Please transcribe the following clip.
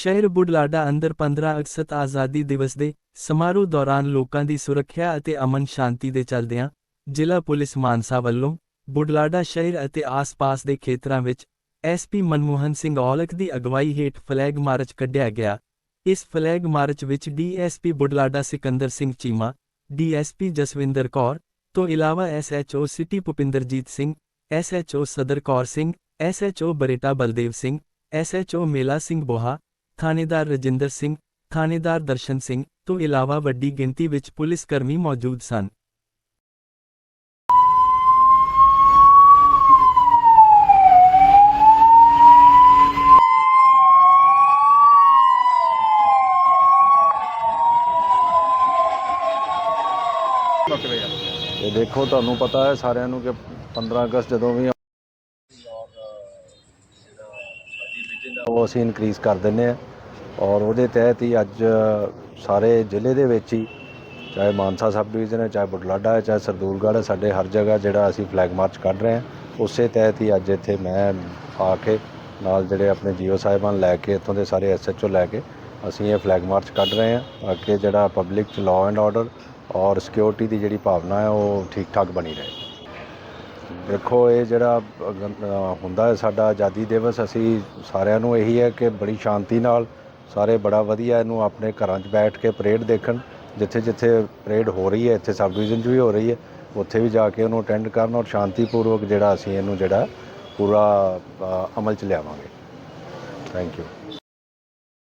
ਸ਼ਹਿਰ ਬੁਢਲਾਡਾ ਅੰਦਰ 15 ਅਗਸਤ ਆਜ਼ਾਦੀ ਦਿਵਸ ਦੇ ਸਮਾਰੋਹ ਦੌਰਾਨ ਲੋਕਾਂ ਦੀ ਸੁਰੱਖਿਆ ਅਤੇ ਅਮਨ ਸ਼ਾਂਤੀ ਦੇ ਚਲਦਿਆਂ ਜ਼ਿਲ੍ਹਾ ਪੁਲਿਸ ਮਾਨਸਾ ਵੱਲੋਂ ਬੁਢਲਾਡਾ ਸ਼ਹਿਰ ਅਤੇ ਆਸ-ਪਾਸ ਦੇ ਖੇਤਰਾਂ ਵਿੱਚ ਐਸਪੀ ਮਨਮੋਹਨ ਸਿੰਘ ਔਲਖ ਦੀ ਅਗਵਾਈ ਹੇਠ ਫਲੈਗ ਮਾਰਚ ਕੱਢਿਆ ਗਿਆ। ਇਸ ਫਲੈਗ ਮਾਰਚ ਵਿੱਚ ਡੀਐਸਪੀ ਬੁਢਲਾਡਾ ਸਿਕੰਦਰ ਸਿੰਘ ਚੀਮਾ ਡੀਐਸਪੀ ਜਸਵਿੰਦਰ ਕੌਰ, ਤੋਂ ਇਲਾਵਾ SHO city Bhupinderjit Singh SHO Sadar Kaur Singh SHO Bareta Baldev Singh SHO Mela Singh Boha ਥਾਣੇਦਾਰ ਰਜਿੰਦਰ ਸਿੰਘ ਥਾਣੇਦਾਰ ਦਰਸ਼ਨ ਸਿੰਘ ਤੋਂ ਇਲਾਵਾ ਵੱਡੀ ਗਿਣਤੀ ਵਿੱਚ ਪੁਲਿਸ ਕਰਮੀ ਮੌਜੂਦ ਸਨ। ਇਹ ਦੇਖੋ ਤੁਹਾਨੂੰ ਪਤਾ ਹੈ ਸਾਰਿਆਂ ਨੂੰ ਕਿ 15 ਅਗਸਤ ਜਦੋਂ ਵੀ ਉਹ ਅਸੀਂ ਇਨਕਰੀਜ਼ ਕਰ ਦਿੰਨੇ ਆ ਔਰ ਉਹਦੇ ਤਹਿਤ ਹੀ ਅੱਜ ਸਾਰੇ ਜ਼ਿਲ੍ਹੇ ਦੇ ਵਿੱਚ ਹੀ ਚਾਹੇ ਮਾਨਸਾ ਸਬ ਡਿਵੀਜ਼ਨ ਹੈ, ਚਾਹੇ ਬੁਢਲਾਡਾ ਹੈ, ਚਾਹੇ ਸਰਦੂਲਗੜ੍ਹ ਹੈ, ਸਾਡੇ ਹਰ ਜਗ੍ਹਾ ਜਿਹੜਾ ਅਸੀਂ ਫਲੈਗ ਮਾਰਚ ਕੱਢ ਰਹੇ ਹਾਂ। ਉਸੇ ਤਹਿਤ ਹੀ ਅੱਜ ਇੱਥੇ ਮੈਂ ਆ ਕੇ ਨਾਲ ਜਿਹੜੇ ਆਪਣੇ ਜੀਓ ਸਾਹਿਬਾਨ ਲੈ ਕੇ, ਇੱਥੋਂ ਦੇ ਸਾਰੇ ਐਸਐਚਓ ਲੈ ਕੇ ਅਸੀਂ ਇਹ ਫਲੈਗ ਮਾਰਚ ਕੱਢ ਰਹੇ ਹਾਂ। ਤਾਂ ਕਿ ਜਿਹੜਾ ਪਬਲਿਕ ਚ ਲਾਅ ਐਂਡ ਆਰਡਰ ਔਰ ਸਿਕਿਉਰਿਟੀ ਦੀ ਜਿਹੜੀ ਭਾਵਨਾ ਹੈ, ਉਹ ਠੀਕ ਠਾਕ ਬਣੀ ਰਹੇ। ਦੇਖੋ, ਇਹ ਜਿਹੜਾ ਹੁੰਦਾ ਹੈ ਸਾਡਾ ਆਜ਼ਾਦੀ ਦਿਵਸ, ਅਸੀਂ ਸਾਰਿਆਂ ਨੂੰ ਇਹੀ ਹੈ ਕਿ ਬੜੀ ਸ਼ਾਂਤੀ ਨਾਲ ਸਾਰੇ ਬੜਾ ਵਧੀਆ ਇਹਨੂੰ ਆਪਣੇ ਘਰਾਂ 'ਚ ਬੈਠ ਕੇ ਪਰੇਡ ਦੇਖਣ, ਜਿੱਥੇ ਜਿੱਥੇ ਪਰੇਡ ਹੋ ਰਹੀ ਹੈ, ਇੱਥੇ ਸਬ ਡਿਵੀਜ਼ਨ 'ਚ ਵੀ ਹੋ ਰਹੀ ਹੈ, ਉੱਥੇ ਵੀ ਜਾ ਕੇ ਉਹਨੂੰ ਅਟੈਂਡ ਕਰਨ ਔਰ ਸ਼ਾਂਤੀਪੂਰਵਕ ਜਿਹੜਾ ਅਸੀਂ ਇਹਨੂੰ ਜਿਹੜਾ ਪੂਰਾ ਅਮਲ 'ਚ ਲਿਆਵਾਂਗੇ। Thank you